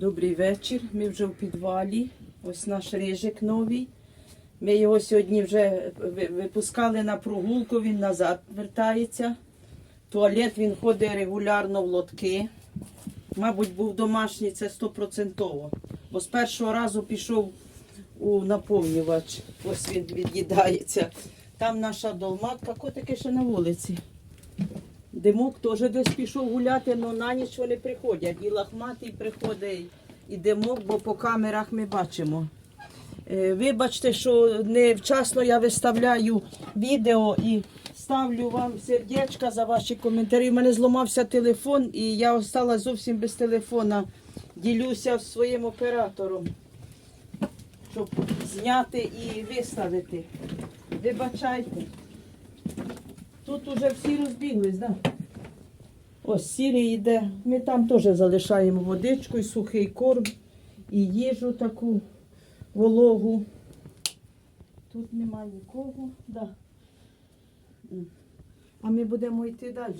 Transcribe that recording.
Добрий вечір. Ми вже в підвалі. Ось наш рижик новий. Ми його сьогодні вже випускали на прогулку, він назад вертається. Туалет він ходить регулярно в лотки. Мабуть, був домашній, це стопроцентово. Бо з першого разу пішов у наповнювач. Ось він від'їдається. Там наша долматка, котики ще на вулиці. Димок теж десь пішов гуляти, але на ніч вони приходять. І лахматий приходить, і димок, бо по камерах ми бачимо. Е, Вибачте, що невчасно я виставляю відео і ставлю вам сердечка за ваші коментарі. У мене зламався телефон і я осталась зовсім без телефона. Ділюся своїм оператором, щоб зняти і виставити. Вибачайте. Тут уже всі розбіглись, так? Да? Ось сірий йде. Ми там теж залишаємо водичку і сухий корм, і їжу таку вологу. Тут нема нікого. Да. А ми будемо йти далі.